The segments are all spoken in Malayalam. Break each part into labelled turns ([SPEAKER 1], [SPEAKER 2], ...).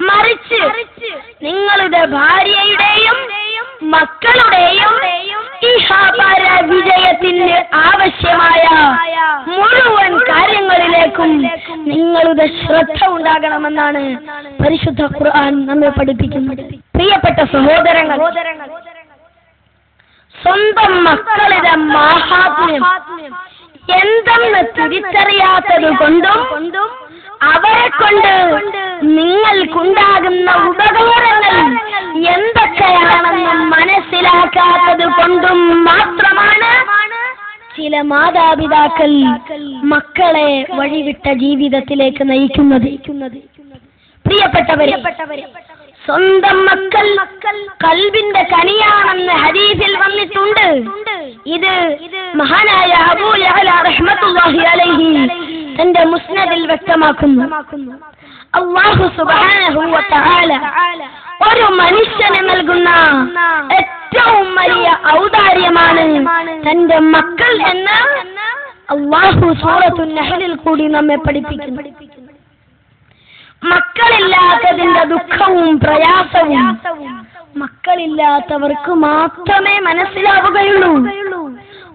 [SPEAKER 1] മറിച്ച് നിങ്ങളുടെ ഭാര്യയുടെയും മക്കളുടെയും ഈഹാപാര വിജയത്തിന് ആവശ്യമായ മുഴുവൻ കാര്യങ്ങളിലേക്കും നിങ്ങളുടെ ശ്രദ്ധ ഉണ്ടാകണമെന്നാണ് പരിശുദ്ധ ഖുർആൻ നമ്മെ പഠിപ്പിക്കുന്നത്. പ്രിയപ്പെട്ട സഹോദരങ്ങൾ സ്വന്തം മക്കളുടെ മാഹാത്മ്യം എന്തെന്ന് തിരിച്ചറിയാത്തത് കൊണ്ടും അവരെ കൊണ്ട് നിങ്ങൾക്കുണ്ടാകുന്ന ഉപകാരങ്ങൾ എന്തൊക്കെയാണെന്ന് മനസ്സിലാക്കാത്തത് കൊണ്ടും മാത്രമാണ് ചില മാതാപിതാക്കൾ മക്കളെ വഴിവിട്ട ജീവിതത്തിലേക്ക് നയിക്കുന്നത്. പ്രിയപ്പെട്ടവരെ സ്വന്തം മക്കൾ കൽവിന്റെ കനിയാണെന്ന് ഹരീഫിൽ വന്നിട്ടുണ്ട്. ഇത് മഹാനായ അബൂ റഹ്മത്തുള്ളാഹി അലൈഹി തന്റെ മുസ്നദിൽ വ്യക്തമാക്കുന്നു. ഒരു മനുഷ്യന് നൽകുന്ന ഏറ്റവും വലിയ ഔദാര്യമാണ് തന്റെ മക്കൾ എന്ന് അള്ളാഹു സൂറത്തു നഹലിൽ കൂടി നമ്മെ പഠിപ്പിക്കുന്നു. മക്കളില്ലാത്തതിന്റെ ദുഃഖവും പ്രയാസവും മക്കളില്ലാത്തവർക്ക് മാത്രമേ മനസ്സിലാവുകയുള്ളൂ.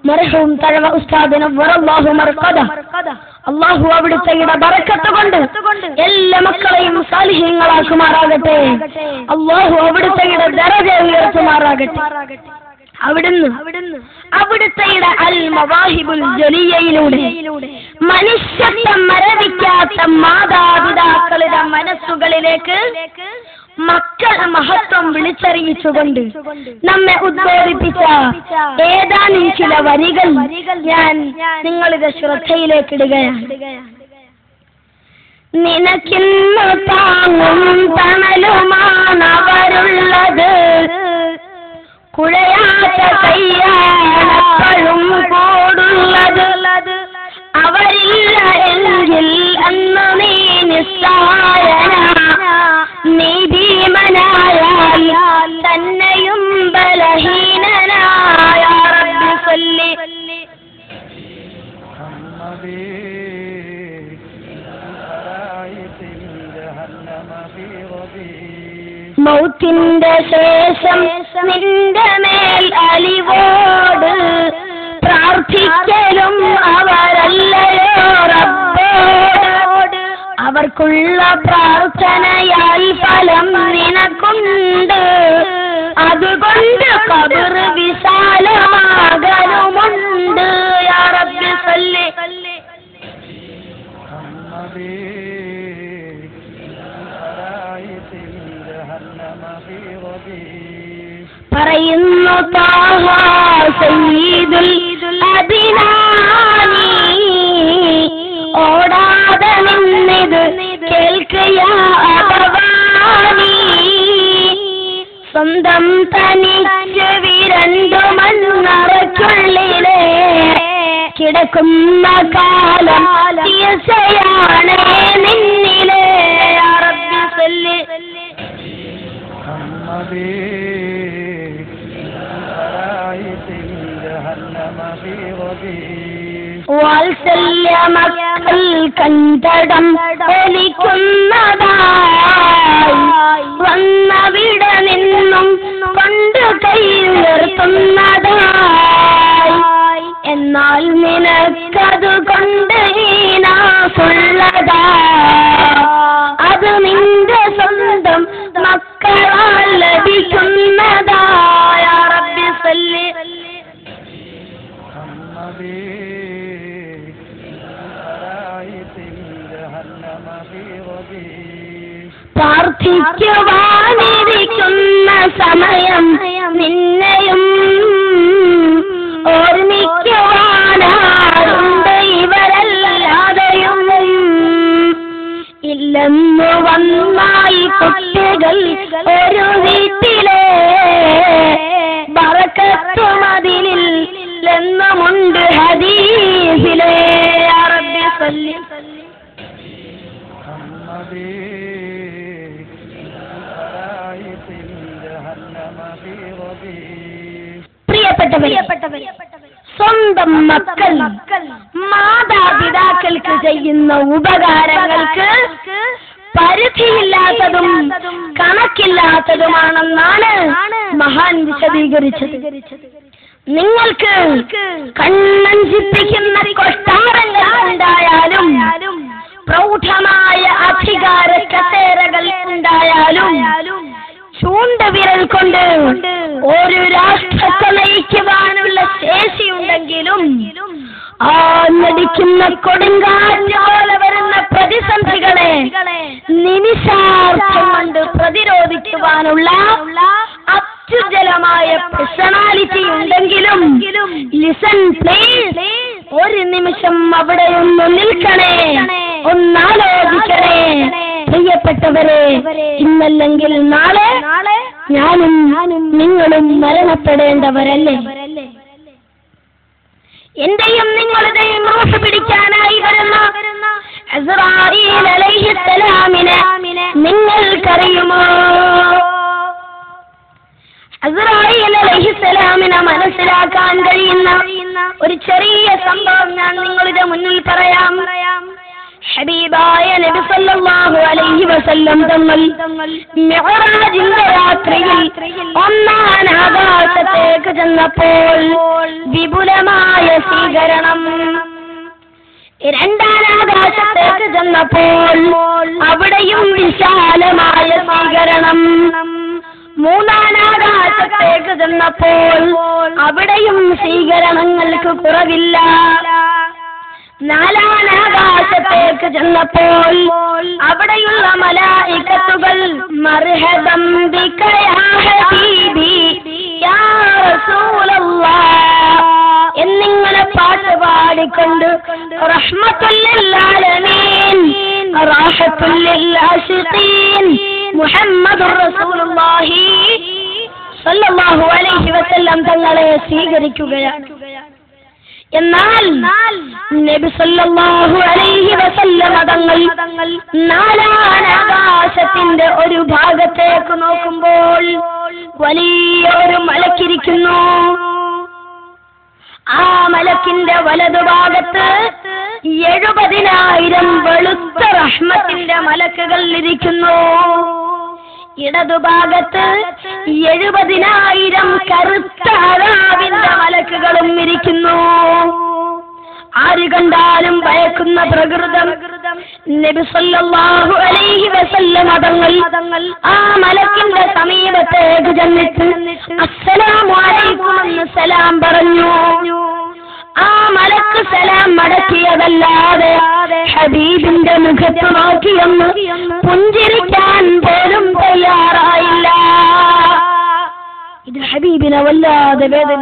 [SPEAKER 1] മർഹൂം തഴവ ഉസ്താദിന് വറല്ലാഹു മർക്കദ. അള്ളാഹു അവിടുത്തെ ബറക്കത്ത് കൊണ്ട് എല്ലാ മക്കളെയും സാലിഹ്യങ്ങളാക്കുമാറാകട്ടെ. അള്ളാഹു അവിടുത്തെ ദരജ ഉയർത്തുമാറാകട്ടെ. അവിടുന്ന് അവിടുത്തെ അൽ മവാഹിബുൽ മനുഷ്യത്വം മരവിക്കാത്ത മാതാപിതാക്കളുടെ മനസ്സുകളിലേക്ക് മക്കളെ മഹത്വം വിളിച്ചറിയിച്ചുകൊണ്ട് നമ്മെ ഉദ്ബോധിപ്പിച്ച ഏതാനും ചില വരികൾ ഞാൻ നിങ്ങളുടെ ശ്രദ്ധയിലേക്കിടുകയാണ്. നിനക്കിന്ന് താങ്ങും തണലുമാണ് അവരുള്ളത് കുഴയാത്ത കയ്യാണപ്പോഴും കൂടുള്ളത്. അവരില്ല എങ്കിൽ അന്ന് നീ തന്നെയും മൗത്തിന്റെ ശേഷം നിന്റെ മേൽ അലിവോട് പ്രാർത്ഥിക്കലും അവരല്ലയോ റബ്ബോ. അവർക്കുള്ള പ്രാർത്ഥനയാൽ ഫലം നിനക്കുണ്ട്. അതുകൊണ്ട് കബർ വിശാലമാകലുമുണ്ട് പറയുന്നു താഹ സയ്യിദുൽ അഭിനാനി കേൾക്കയ അപവാനി സ്വന്തം തനിച്ച് വിരണ്ടു മണ്ണറയ്ക്കുള്ളിലെ കിടക്കുന്ന കാലം തീർച്ചയാണ് നിന്നിലെ യാ റബ്ബി സല്ലി
[SPEAKER 2] محمدي خلائق جهنم في ربيع
[SPEAKER 1] വാത്സല്യ മക്കൾ കണ്ടടം ഒലിക്കുന്നതായി വന്നവിടെ നിന്നും കൊണ്ട് കൈ ഉയർത്തുന്നതായി എന്നാൽ നിനക്കത് കൊണ്ട് ഈനാസുള്ളതാ അത് പ്രാർത്ഥിക്കുവാനിരിക്കുന്ന സമയം നിന്നെയും ഓർമ്മിക്കുവാനാരുണ്ട് ഇവരല്ലാതെയും. ഇല്ലെന്നു വന്നായി കുട്ടികൾ ഒരു വീട്ടിലെ ബറക്കത്തുമതിലിൽ എന്നുമുണ്ട് ഹദീസിലെ അറബി സല്ലി സ്വന്തം മക്കൾ മാതാപിതാക്കൾക്ക് ചെയ്യുന്ന ഉപകാരങ്ങൾക്ക് പരിധിയില്ലാത്തതും കണക്കില്ലാത്തതുമാണെന്നാണ് മഹാൻ വിശദീകരിച്ചത്. നിങ്ങൾക്ക് കണ്ണഞ്ചിപ്പിക്കുന്ന കൊട്ടാരങ്ങൾ ഉണ്ടായാലും പ്രൗഢമായ അധികാര കസേരകൾ ഉണ്ടായാലും ചൂണ്ടുവിരൽ കൊണ്ട് ഒരു രാഷ്ട്രത്തെ നയിക്കുവാനുള്ള ശേഷിയുണ്ടെങ്കിലും ആ നടിക്കുന്ന കൊടുങ്കാറ്റ് പോലെ വരുന്ന പ്രതിസന്ധികളെ നിമിഷാർത്ഥം കൊണ്ട് പ്രതിരോധിക്കുവാനുള്ള അത്യുജ്വലമായ പേഴ്സണാലിറ്റി ഉണ്ടെങ്കിലും ലിസൺ പ്ലീസ് ഒരു നിമിഷം അവിടെ ഒന്ന് നിൽക്കണേ. ഒന്നാലോചിക്കണേ. പ്രിയപ്പെട്ടവരെ ഇന്നല്ലെങ്കിൽ നാളെ ഞാനും നിങ്ങളും മരണപ്പെടേണ്ടവരല്ലേ? എന്റെയും നിങ്ങളുടെയും റോസ് പിടിക്കാനായി വരുന്ന അസ്റായീൽ അലൈഹിസ്സലാമിനെ നിങ്ങൾക്കറിയുമോ? അസ്റായീൽ മനസ്സിലാക്കാൻ കഴിയുന്ന ഒരു ചെറിയ സംഭവം ഞാൻ നിങ്ങളുടെ മുന്നിൽ പറയാം. ഹബീബായ നബി സല്ലല്ലാഹു അലൈഹി വസല്ലം തങ്ങൾ മിഹ്റാജിന്റെ രാത്രിയിൽ ഒന്നാം ആകാശത്തേക്ക് ചെന്നപ്പോൾ വിപുലമായ സ്വീകരണം. രണ്ടാം ആകാശത്തേക്ക് ചെന്നപ്പോൾ അവിടെയും വിശാലമായ സ്വീകരണം. മൂന്നാം ആകാശത്തേക്ക് ചെന്നപ്പോൾ അവിടെയും സ്വീകരണങ്ങൾക്ക് കുറവില്ല. നാലാം ആകാശത്തേക്ക് ചെന്നപ്പോൾ അവിടെയുള്ള മലായിക്കത്തുകൾ എന്നിങ്ങനെ പാട്ട് പാടിക്കൊണ്ട് മുഹമ്മദുർ റസൂലുള്ളാഹി സല്ലല്ലാഹു അലൈഹി വസല്ലം തങ്ങളെ സ്വീകരിക്കുകയാണ്. എന്നാൽ നബി സല്ലല്ലാഹു അലൈഹി വസല്ലമ തങ്ങൾ നാലാം ആകാശത്തിന്റെ ഒരു ഭാഗത്തേക്ക് നോക്കുമ്പോൾ വലിയ ഒരു മലക്കിരിക്കുന്നു. ആ മലക്കിന്റെ വലതുഭാഗത്ത് എഴുപതിനായിരം വെളുത്ത റഹ്മത്തിന്റെ മലക്കുകൾ ഇരിക്കുന്നു. ഇടതുഭാഗത്ത് എഴുപതിനായിരം കറുത്ത അറാവിന്റെ മലക്കുകളും ഇരിക്കുന്നു. ആര് കണ്ടാലും ഭയക്കുന്ന പ്രകൃതം. നബി സല്ലല്ലാഹു അലൈഹി വസല്ല മതങ്ങൾ ആ മലക്കിന്റെ സമീപത്തേക്ക് ചെന്നിട്ട് അസ്സലാമു അലൈക്കും എന്ന് സലാം പറഞ്ഞു. ആ മലക്ക് സലാം മടക്കിയതല്ലാതെ ഹബീബിന്റെ മുഖത്ത് നോക്കിയൊന്ന് വല്ലാതെ വേദന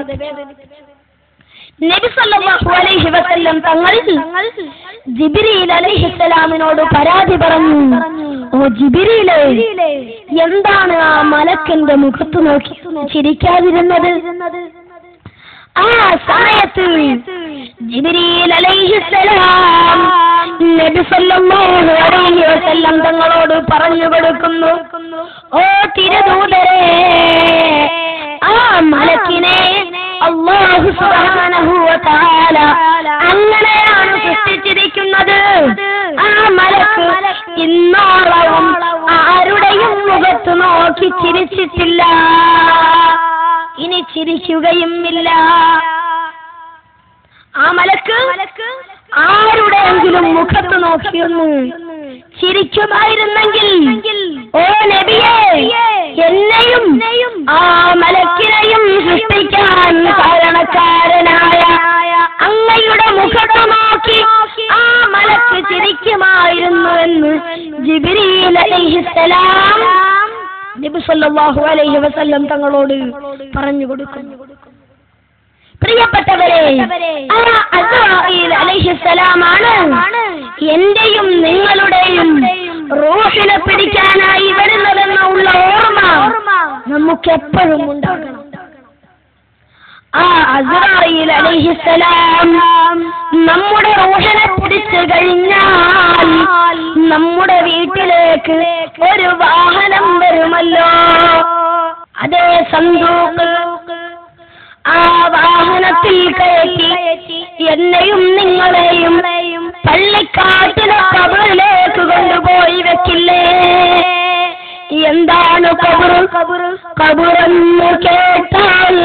[SPEAKER 1] അലൈഹിസ്സലാമിനോട് പരാതി പറഞ്ഞു. ഓ ജിബിരിയിലെ എന്താണ് ആ മലക്കിന്റെ മുഖത്ത് നോക്കി ചിരിക്കാതിരുന്നത്? ആ സമയത്ത് അലൈഹിസ്സലാം നബി സല്ലല്ലാഹു അലൈഹി വസല്ലം തങ്ങളോട് പറഞ്ഞു കൊടുക്കുന്നു. ഓ തിരുദൂതരേ ആ മലക്കിനെ വ തആല അങ്ങനെയാണ് സൃഷ്ടിച്ചിരിക്കുന്നത്. ആ മലക്ക് ഇന്നോളവും ആരുടെയും മുഖത്ത് നോക്കി ചിരിച്ചിട്ടില്ല. ഇനി ചിരിക്കുകയും ഇല്ല. ആ മലക്ക് ആരുടെയെങ്കിലും മുഖത്ത് നോക്കിയൊന്ന് ചിരിക്കുമായിരുന്നെങ്കിൽ ഓ നബിയെ എന്നെയും ആ മലക്കിനെയും സൃഷ്ടിക്കാൻ കാരണക്കാരനായ അങ്ങയുടെ മുഖത്ത് നോക്കി ആ മലക്ക് ചിരിക്കുമായിരുന്നു എന്ന് അലൈഹിസ്സലാം നബി സല്ലല്ലാഹു അലൈഹി വസല്ലം തങ്ങളോട് പറഞ്ഞു കൊടുക്കുന്നു. പ്രിയപ്പെട്ടവരെ അലൈഹിസ്സലാമാണ് എന്റെയും നിങ്ങളുടെയും റോഷിനെ പിടിക്കാനായി വരുന്നതെന്ന ഉള്ള ഓർമ്മ നമുക്ക് എപ്പോഴും ഉണ്ടാകണം. ആ അലൈഹിസ്സലാം നമ്മുടെ റോഷനെ പിടിച്ചു കഴിഞ്ഞാൽ നമ്മുടെ വീട്ടിലേക്ക് ഒരു വാഹനം വരുമല്ലോ. അതേ സന്തൂക്ക് ആ വാഹനത്തിൽ കയറ്റി എന്നെയും നിങ്ങളെയും പള്ളിക്കാട്ടിലെ കബറിലേക്ക് കൊണ്ടുപോയി വെക്കില്ലേ? എന്താണ് കബുറ്? കബുറ് കബുറെന്ന് കേട്ടാൽ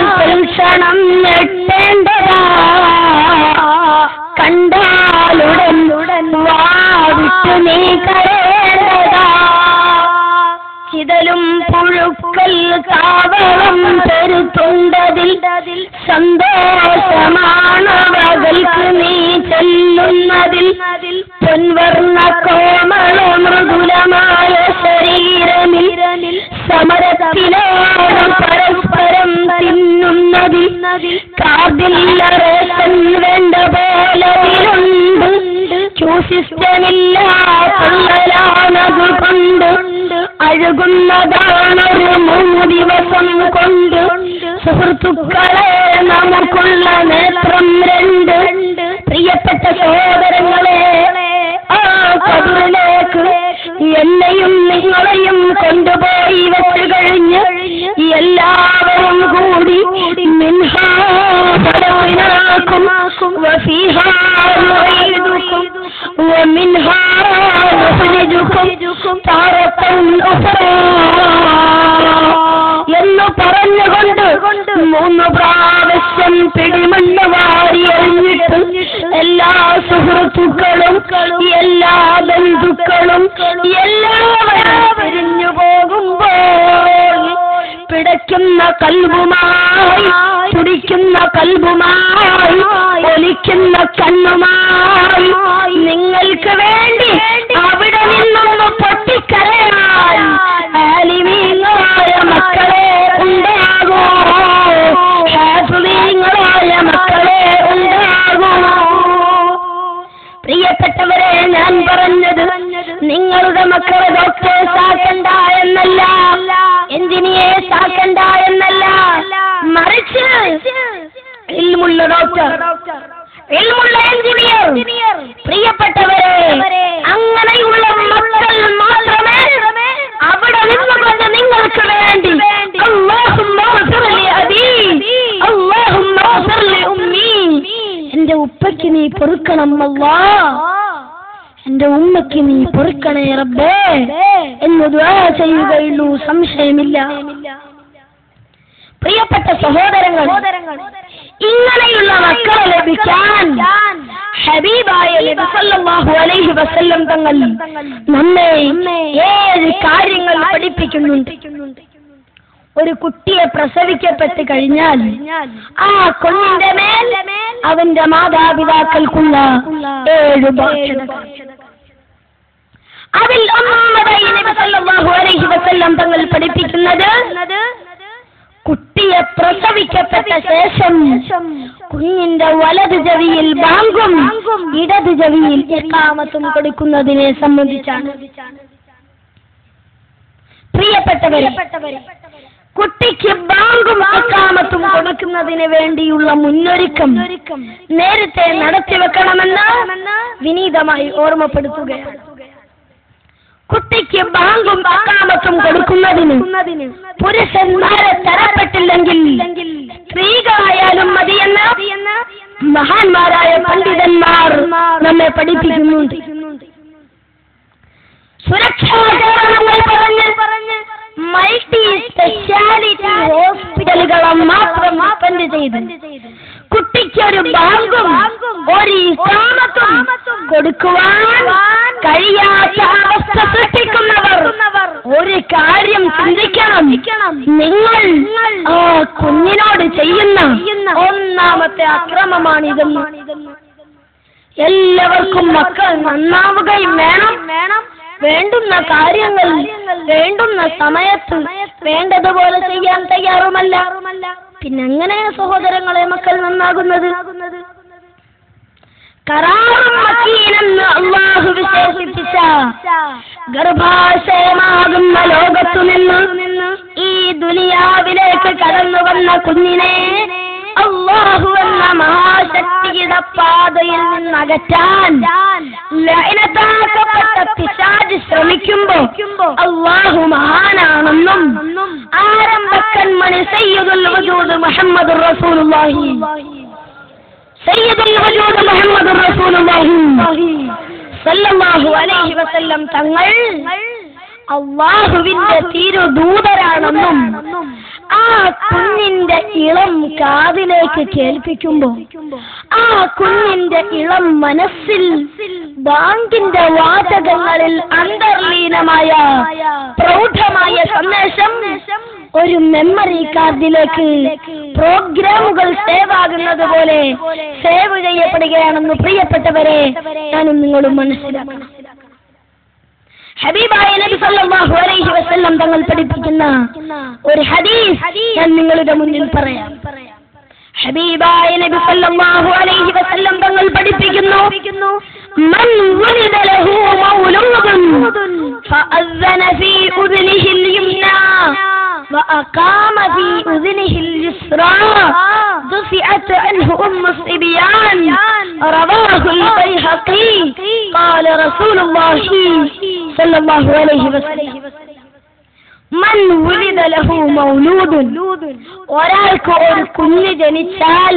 [SPEAKER 1] ഞെട്ടേണ്ടതാ. കണ്ടാലുടൻ ഉടൻ വാവിട്ട് നീ കരേണ്ടതാ புகழும் புழுக்கல் காவலம் பெரு தொண்டதில் சந்தோஷமான അഴുകുന്നതാണൊരു മൂന്ന് ദിവസം കൊണ്ട് സുഹൃത്തുക്കളെ നമുക്കുള്ള നേത്രം മൂന്ന് പ്രാവശ്യം പിടിമണ്ണ വാരി എറിഞ്ഞിട്ട് എല്ലാ സുഹൃത്തുക്കളും എല്ലാ ബന്ധുക്കളും എല്ലാവരും പിരിഞ്ഞു പോകുമ്പോൾ പിടയ്ക്കുന്ന കൽവുമായി തുടിക്കുന്ന കൽവുമായി ഒലിക്കുന്ന കണ്ണുമായി നിങ്ങൾക്ക് വേണ്ടി നിങ്ങളുടെ മക്കളെ ഡോക്ടേഴ്സ് ആക്കണ്ട എന്നല്ല. എഞ്ചിനീയേഴ്സ് ആക്കണ്ട എന്നല്ല. മറിച്ച് ഡോക്ടർ എഞ്ചിനീയർ പ്രിയപ്പെട്ടവരെ അങ്ങനെയുള്ള മക്കൾ മാത്രമേ അവിടെ നിന്നുകൊണ്ട് നിങ്ങൾക്ക് വേണ്ടി. എന്റെ ഉപ്പയ്ക്ക് നീ പൊറുക്കണം അല്ലാ എന്റെ ഉമ്മയ്ക്ക് നീ പൊറുക്കണേ റബ്ബേ എന്ന് ദുആ ചെയ്യുകയുള്ളൂ. സംശയമില്ല. പ്രിയപ്പെട്ട സഹോദരങ്ങൾ ഇങ്ങനെയുള്ള മക്കളെ ലഭിക്കാൻ അലൈഹി വസല്ലം തങ്ങൾ നമ്മെ ഏഴ് കാര്യങ്ങൾ പഠിപ്പിക്കുന്നുണ്ട്. ഒരു കുട്ടിയെ പ്രസവിക്കപ്പെട്ട് കഴിഞ്ഞാൽ ആ കുഞ്ഞിന്റെ മേൽ അവന്റെ മാതാപിതാക്കൾക്കുള്ള ഏഴ് ബാധ്യതകൾ അതിൽ ഒന്നാമതായി നബി സല്ലല്ലാഹു അലൈഹി വസല്ലം തങ്ങൾ പഠിപ്പിക്കുന്നത് കുട്ടിയെ പ്രസവിക്കപ്പെട്ട ശേഷം കുഞ്ഞിന്റെ വലത് ചെവിയിൽ ബാങ്കും ഇടത് ചെവിയിൽ എക്കാമത്തും കൊടുക്കുന്നതിനെ സംബന്ധിച്ചാണ്. പ്രിയപ്പെട്ടവരെ കുട്ടിക്ക് ബാങ്കും എക്കാമത്തും കൊടുക്കുന്നതിന് വേണ്ടിയുള്ള മുന്നൊരുക്കം നേരത്തെ നടത്തി വെക്കണമെന്ന് വിനീതമായി ഓർമ്മപ്പെടുത്തുകയാണ്. കുട്ടിക്ക് ബാങ്കും അക്കാമത്തും കൊടുക്കുന്നതിന് പുരുഷന്മാരെ തരപ്പെട്ടില്ലെങ്കിൽ സ്ത്രീകളായാലും മതിയെന്ന് മഹാന്മാരായ പണ്ഡിതന്മാർ നമ്മെ പഠിപ്പിക്കുന്നുണ്ട്. സുരക്ഷാ കാരണങ്ങൾ പറഞ്ഞ് മൾട്ടി സ്പെഷ്യാലിറ്റി ഹോസ്പിറ്റലുകളെ മാത്രം ചെയ്ത്. കുട്ടിക്കൊരു ബാങ്കും ഒരു ഇസാമത്തും കൊടുക്കുവാൻ കഴിയാത്ത അവസ്ഥ സൃഷ്ടിക്കുന്നവർ. ഒരു കാര്യം ചിന്തിക്കണം. നിങ്ങൾ ആ കുഞ്ഞിനോട് ചെയ്യുന്ന ഒന്നാമത്തെ അക്രമമാണിതെന്ന്. എല്ലാവർക്കും മക്കൾ നന്നാവുകയും വേണം. വേണം. വേണ്ടുന്ന കാര്യങ്ങൾ വേണ്ടുന്ന സമയത്ത് വേണ്ടതുപോലെ ചെയ്യാൻ തയ്യാറുമല്ല. പിന്നെ എങ്ങനെ സഹോദരങ്ങളെ മക്കൾ നന്നാകുന്നത്? ഗർഭാശയമാകുന്ന ലോകത്തു നിന്ന് ഈ ദുനിയാവിലേക്ക് കടന്നു വന്ന കുഞ്ഞിനെ അള്ളാഹു എന്ന മഹാശക്തിയുടെ പാതയിൽ നിന്ന് അകറ്റാൻ പിശാജ് ശ്രമിക്കുമ്പോ അള്ളാഹു മഹാനാണെന്നും ആരംഭക്കന്മണി സയ്യിദുൽ വജൂദ് മുഹമ്മദ് റസൂലുള്ളാഹി സയ്യിദുൽ വജൂദ് മുഹമ്മദ് റസൂലുള്ളാഹി സല്ലല്ലാഹു അലൈഹി വസല്ലം തങ്ങൾ അള്ളാഹുവിന്റെ തിരുദൂതരാണെന്നും ആ കുഞ്ഞിന്റെ ഇളം കാതിലേക്ക് കേൾപ്പിക്കുമ്പോൾ ആ കുഞ്ഞിന്റെ ഇളം മനസ്സിൽ ബാങ്കിന്റെ വാചകങ്ങളിൽ അന്തർലീനമായ പ്രൗഢമായ സന്ദേശം ഒരു മെമ്മറി കാർഡിലേക്ക് പ്രോഗ്രാമുകൾ സേവ് ആകുന്നത് പോലെ സേവ് ചെയ്യപ്പെടുകയാണെന്ന് പ്രിയപ്പെട്ടവരെ ഞാനും നിങ്ങളും മനസ്സിലാക്കണം. ഹബീബായ നബി സല്ലല്ലാഹു അലൈഹി വസല്ലം തങ്ങൾ പഠിപ്പിക്കുന്ന ഒരു ഹദീസ് ഞാൻ നിങ്ങളുടെ മുന്നിൽ പറയാം ഹബീബായ നബി സല്ലല്ലാഹു അലൈഹി വസല്ലം തങ്ങൾ പഠിപ്പിക്കുന്നു من ولد له مولود فأذن في أذنه اليمنى وأقام في أذنه اليسرى دفعت عنه أم الصبيان رواه البيهقي قال رسول الله صلى الله عليه وسلم. മൻ ഉലിതലഹു മൗലൂദുൻ ഒരാൾക്ക് ഒരു കുഞ്ഞ് ജനിച്ചാൽ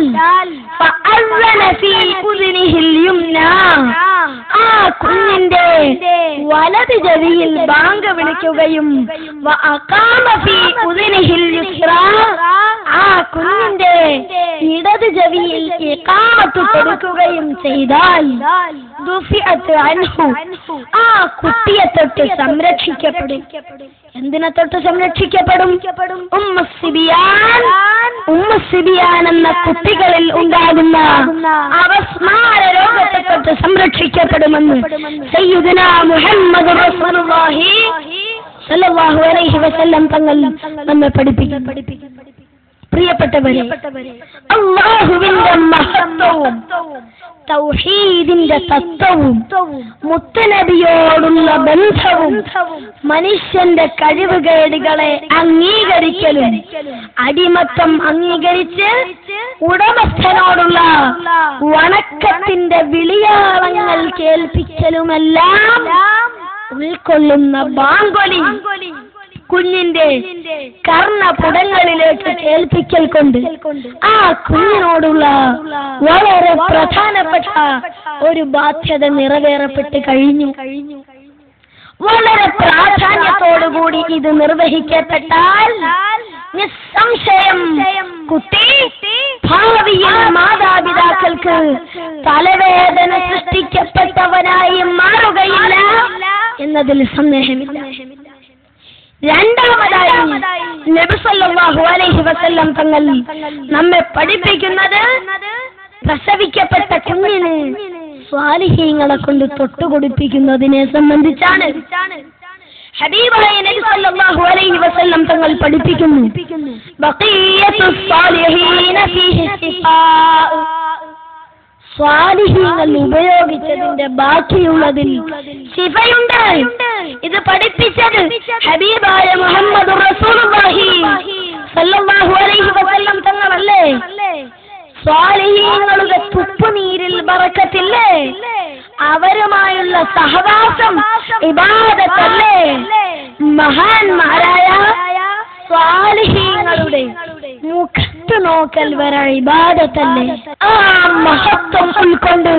[SPEAKER 1] ആ കുഞ്ഞിന്റെ വലത് ചെവിയിൽ ബാങ്ക് വിളിക്കുകയും ആ കുഞ്ഞിന്റെ ഇടത് ചെവിയിൽ ഇക്കാമത്ത് കൊടുക്കുകയും ചെയ്താൽ ദുഫിഅത്ത് അൻഹു. ആ കുട്ടിയെ തൊട്ട് സംരക്ഷിക്കപ്പെടും. എന്തിനെ തൊട്ട് സംരക്ഷിക്കപ്പെടും. ഉമ്മ സിബിയാൻ ഉമ്മ സിബിയാൻ എന്ന കുട്ടികളിൽ ഉണ്ടാകുന്ന അവസ്മാര രോഗത്തെ തൊട്ട് സംരക്ഷിക്കപ്പെടുമെന്ന് സയ്യുദന മുഹമ്മദ് റസൂലുള്ളാഹി സല്ലല്ലാഹു അലൈഹി വസല്ലം തങ്ങൾ നമ്മെ പഠിപ്പിക്കും പ്രിയപ്പെട്ടവരെ അള്ളാഹുവിന്റെ മഹത്വവും തൗഹീദിന്റെ തത്വവും മുത്തനബിയോടുള്ള ബന്ധവും മനുഷ്യന്റെ കഴിവുകേടുകളെ അംഗീകരിക്കലും അടിമത്തം അംഗീകരിച്ച് ഉടമസ്ഥനോടുള്ള വണക്കത്തിന്റെ വിളിയാളങ്ങൾ കേൾപ്പിക്കലുമെല്ലാം ഉൾക്കൊള്ളുന്ന ബാങ്കൊലി. കുഞ്ഞിന്റെ കർണപുടങ്ങളിലേക്ക് കേൾപ്പിക്കൽ കൊണ്ട് ആ കുഞ്ഞിനോടുള്ള വളരെ പ്രധാനപ്പെട്ട ഒരു ബാധ്യത നിറവേറപ്പെട്ട് കഴിഞ്ഞു. വളരെ പ്രാധാന്യത്തോടുകൂടി ഇത് നിർവഹിക്കപ്പെട്ടാൽ നിസ്സംശയം കുട്ടി ഭാവിയിൽ മാതാപിതാക്കൾക്ക് തലവേദന സൃഷ്ടിക്കപ്പെട്ടവനായി മാറുകയില്ല എന്നതിൽ സന്ദേഹമില്ല. രണ്ടാമതായി നബിസല്ലാഹു അലൈഹി വസല്ലം തങ്ങൾ നമ്മെ പഠിപ്പിക്കുന്നത് പ്രസവിക്കപ്പെട്ട കുഞ്ഞിന് സ്വാലിഹീങ്ങളെ കൊണ്ട് തൊട്ടുകൊടുപ്പിക്കുന്നതിനെ സംബന്ധിച്ചാണ്. ഹബീബായ നബി സല്ലല്ലാഹു അലൈഹി വസല്ലം തങ്ങൾ പഠിപ്പിക്കുന്നു. ബഖിയത്തുസ് സ്വാലിഹീന ഫീഹി ശിഫാഉ. സ്വാലിഹീങ്ങൾ ഉപയോഗിച്ചതിന്റെ ബാക്കിയുള്ളതിൽ ശിഫയുണ്ട്. ഇത് പഠിപ്പിച്ചത് ഹബീബായ മുഹമ്മദ് തങ്ങളല്ലേ? സ്വാലിഹീങ്ങളുടെ തുപ്പുനീരിൽ വറക്കത്തില്ലേ അവരുമായുള്ള സഹവാസം ഇബാദത്തല്ലേ? മഹാന്മാരായ സ്വാലിഹീങ്ങളുടെ മുഖത്ത് നോക്കൽ വരെ ഇബാദത്തല്ലേ? ആ മഹത്വം ഉൾക്കൊണ്ട്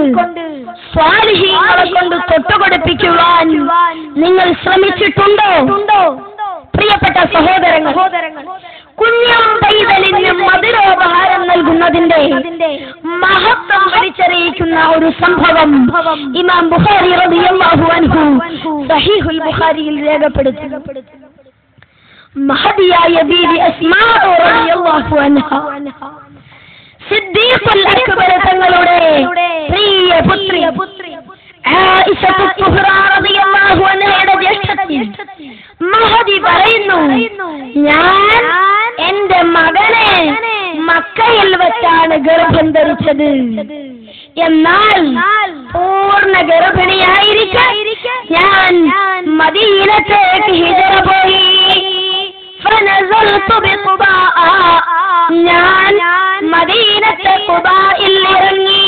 [SPEAKER 1] സ്വാലിഹീങ്ങളെ കൊണ്ട് തൊട്ടുകൊടുപ്പിക്കുവാൻ നിങ്ങൾ ശ്രമിച്ചിട്ടുണ്ടോ? പ്രിയപ്പെട്ട സഹോദരങ്ങൾ കുഞ്ഞം പൈതലിന് മധുരോപഹാരം നൽകുന്നതിന്റെ മഹത്വം വിളിച്ചറിയിക്കുന്ന ഒരു സംഭവം ഇമാം ബുഖാരി റളിയല്ലാഹു അൻഹു സഹീഹുൽ ബുഖാരിയിൽ രേഖപ്പെടുത്തി മഹതിയായ ബീവി തങ്ങളുടെ പ്രിയ പുത്രി മഹതി പറയുന്നു ഞാൻ എന്റെ മകനെ മക്കയിൽ വെച്ചാണ് ഗർഭം ധരിച്ചത്. എന്നാൽ പൂർണ ഗർഭിണിയായിരിക്കാൻ ഞാൻ മദീനത്തേക്ക് ഹിജറ പോയി. ഞാൻ മദീനത്തെ കുബായിൽ ഇറങ്ങി.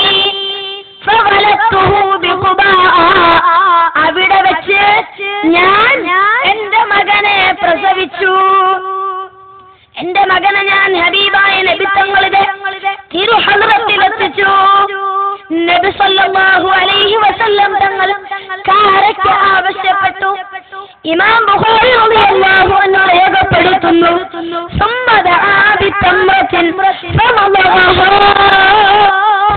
[SPEAKER 1] അവിടെ വെച്ച് ഞാൻ എന്റെ മകനെ പ്രസവിച്ചു. എന്റെ മകനെ ഞാൻ ഹബീബായ നബി തങ്ങളുടെ തിരുഹലത്തിൽ എത്തിച്ചു നബി സല്ലല്ലാഹു അലൈഹി വസല്ലം തങ്ങൾ കാരയ്ക്ക് ആവശ്യപ്പെട്ടു ഇമാം ബുഖാരി റളിയല്ലാഹു അൻഹു രേഖപ്പെടുത്തുന്നു ثم دعا بتمرة فمضغها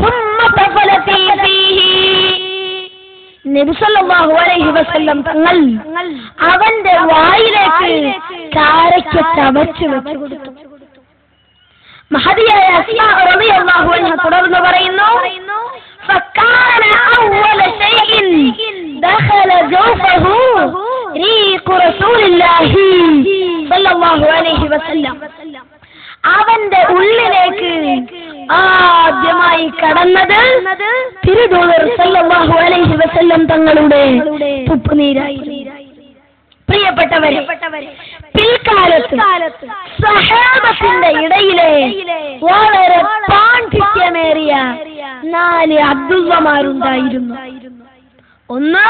[SPEAKER 1] ثم طفل في فيه നബി സല്ലല്ലാഹു അലൈഹി വസല്ലം തങ്ങൾ അവന്റെ വായിലേക്ക് കാരയ്ക്ക് ചവച്ചു വെച്ചു കൊടുത്തു മഹതിയായ അസ്മാ റളിയല്ലാഹു അൻഹ തുടർന്ന് പറയുന്നു فكان أول شيء دخل جوفه ريق رسول الله صلى الله عليه وسلم അവന്റെ ഉള്ളിലേക്ക് ആദ്യമായി കടന്നത് തിരുദൂതർ സല്ലല്ലാഹു അലൈഹി വസല്ലം തങ്ങളുടെ തുപ്പുനീരായിരുന്നു പ്രിയപ്പെട്ടവരെ പിൽക്കാലത്ത് സഹാബത്തിന്റെ ഇടയിലെ വളരെ പാണ്ഡിത്യമേറിയ നാല് അബ്ദുള്ളമാരുണ്ടായിരുന്നു ഒന്ന്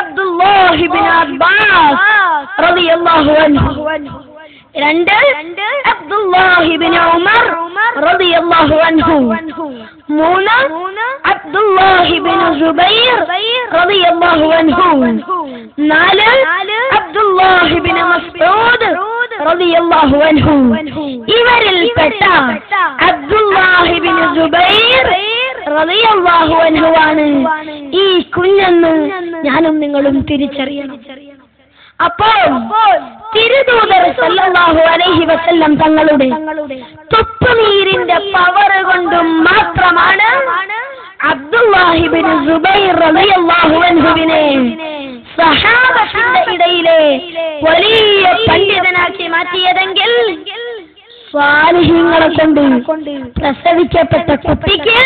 [SPEAKER 1] അബ്ദുല്ലാഹിബിൻ അബ്ബാസ് റളിയല്ലാഹു അൻഹു രണ്ട് അബ്ദുല്ലാഹിബിൻ ഉമർ റളിയല്ലാഹു അൻഹു മൂന്ന് അബ്ദുല്ലാഹിബിൻ സുബൈർ റളിയല്ലാഹു അൻഹു നാല് അബ്ദുല്ലാഹിബിൻ മസ്ഊദ് റളിയല്ലാഹു അൻഹു ഇവരിൽപ്പെട്ട അബ്ദുല്ലാഹിബിൻ സുബൈർ റളിയല്ലാഹു ഈ കുഞ്ഞെന്ന് ഞാനും നിങ്ങളും തിരിച്ചറിയണം. അപ്പോൾ തിരുദൂതർ സല്ലല്ലാഹു അലൈഹി വസല്ലം തങ്ങളുടെ തുപ്പുനീരിന്റെ പവർ കൊണ്ടും മാത്രമാണ് അബ്ദുല്ലാഹിബിൻ സുബൈർ റളിയല്ലാഹു അൻഹുവിനെ സഹാബത്തിന്റെ ഇടയിലെ വലിയ പണ്ഡിതനാക്കി മാറ്റിയതെങ്കിൽ സ്വാലിഹ്യങ്ങളെ കൊണ്ട് പ്രസവിക്കപ്പെട്ട കുട്ടിക്ക്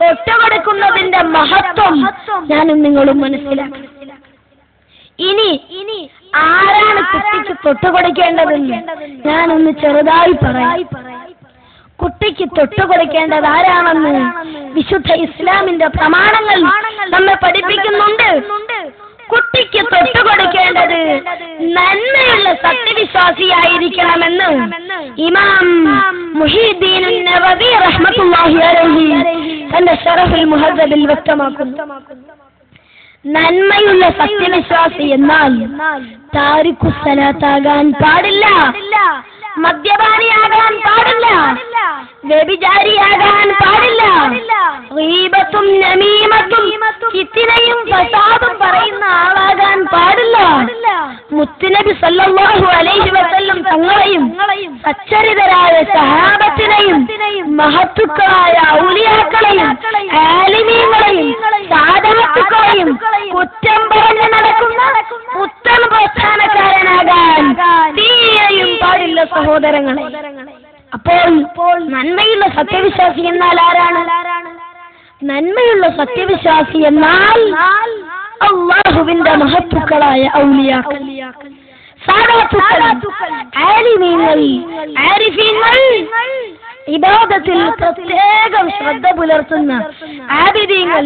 [SPEAKER 1] തൊട്ടുകൊടുക്കുന്നതിന്റെ മഹത്വം ഞാനും നിങ്ങളും മനസ്സിലാക്കി. ഇനി ഇനി ആരാണ് കുട്ടിക്ക് തൊട്ടുകൊടുക്കേണ്ടതെന്ന് ഞാനൊന്ന് ചെറുതായി പറയാം. കുട്ടിക്ക് തൊട്ടുകൊടുക്കേണ്ടത് ആരാണെന്ന് വിശുദ്ധ ഇസ്ലാമിന്റെ പ്രമാണങ്ങൾ നമ്മെ പഠിപ്പിക്കുന്നുണ്ട്. കുട്ടിക്ക് തൊട്ടുകൊടുക്കേണ്ടത് നന്മയുള്ള സത്യവിശ്വാസിയായിരിക്കണമെന്ന് ഇമാം മുഹീദ്ദീൻ നബവി റഹ്മത്തുള്ളാഹി അലൈഹി തന്റെ ഷറഫുൽ മുഹദ്ദബിൽ വ്യക്തമാക്കുന്നു. നന്മയുള്ള സത്യവിശ്വാസി എന്നാൽ താരിഖുസലാത്താകാൻ പാടില്ല. മദ്യപാനിയാകാൻ പാടില്ല. വ്യഭിചാരിയാകാൻ പാടില്ല. റീബത്തും നമീമത്തും ചിത്തിനയും ഫസാദും പറയുന്ന ആളാകാൻ പാടില്ല. മുത്തുനബി സല്ലല്ലാഹു അലൈഹി വസല്ലം തങ്ങളെയും സച്ചരിതരായ സഹാബത്തിനെയും മഹത്തുക്കളായ ഔലിയാക്കളെയും ആലിമീങ്ങളെയും സാധാത്തുക്കളെയും കുറ്റം പറഞ്ഞ് നടക്കുന്ന പുത്തൻ പ്രസ്ഥാനക്കാരനാകാൻ തീരെയും പാടില്ല. സഹോദരങ്ങളെ അപ്പോൾ നന്മയുള്ള സത്യവിശ്വാസി എന്നാൽ ആരാണ്? നന്മയുള്ള സത്യവിശ്വാസി എന്നാൽ അള്ളാഹുവിന്റെ മഹത്തുക്കളായ ഔലിയാക്കൾ. ഇബാദത്തിൽ പ്രത്യേകം ശ്രദ്ധ പുലർത്തുന്ന ആബിദീങ്ങൾ.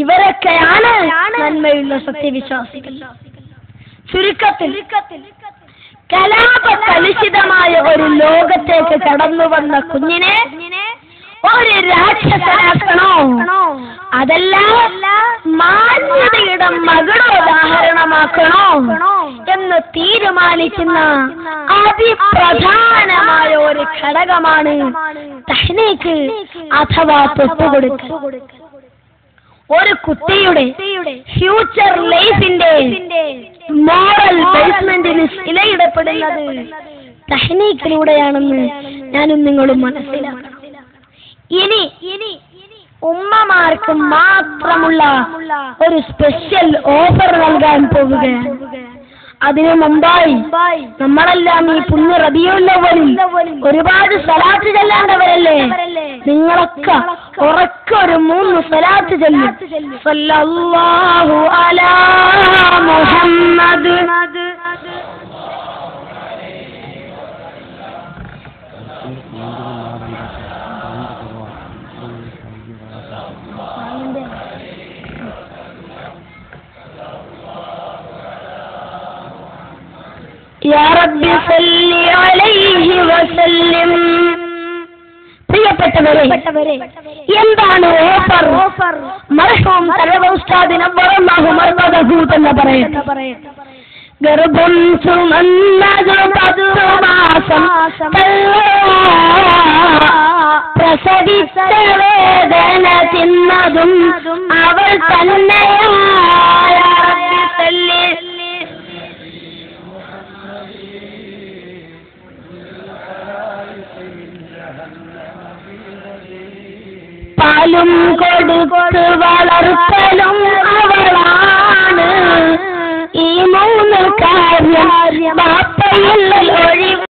[SPEAKER 1] ഇവരൊക്കെയാണ് നന്മയുള്ള സത്യവിശ്വാസികൾ. ചുരുക്കത്തിൽ കലാപ കലുഷിതമായ ഒരു ലോകത്തേക്ക് കടന്നു വന്ന കുഞ്ഞിനെ ഒരു രാക്ഷസനാക്കണോ? അതല്ല മാന്യതയുടെ മകളോദാഹരണമാക്കണോ എന്ന് തീരുമാനിക്കുന്ന അതിപ്രധാനമായ ഒരു ഘടകമാണ് തഹ്നീക്ക് അഥവാ തൊട്ടുകൊടുക്കൽ. ഒരു കുട്ടിയുടെ ഫ്യൂച്ചർ ലൈഫിന്റെ ഇലയിടപ്പെടുന്നത് തഹ്നീക്കിലൂടെയാണെന്ന് ഞാനും നിങ്ങളും മനസ്സിലാക്കണം. ഇനി ഇനി ഉമ്മമാർക്ക് മാത്രമുള്ള ഒരു സ്പെഷ്യൽ ഓഫർ നൽകാൻ പോവുകയാണ്. അതിനു മുമ്പായി നമ്മളെല്ലാം ഈ പുണ്യ റബിയുള്ളവരിൽ ഒരുപാട് സലാത്ത് ചെല്ലേണ്ടവരല്ലേ? നിങ്ങളൊക്കെ ഉറക്ക ഒരു മൂന്ന് സലാത്ത് ചെല്ലും. സല്ലല്ലാഹു അലാ മുഹമ്മദ് എന്തുകൊണ്ടാകണ്ടാട്ടെ കാന്ത കുറവാ ഇത്രയും കഴുകി വളർത്താം എന്താണ് ഓഫർ? മറഹവും തലവ ഉസ്താദിനെ മറന്നാഹു മർമ്മദൂത് എന്ന് പറയുന്നത് ഗർഭം ചുമന്നത് പത്തു മാസം പ്രസവിച്ച വേദന തിന്നതും അവൾ തന്നെയായ പാലും കൊടുത്ത് വളർത്ത ഈ മൂന്ന് കാര്യം ഒഴിവ്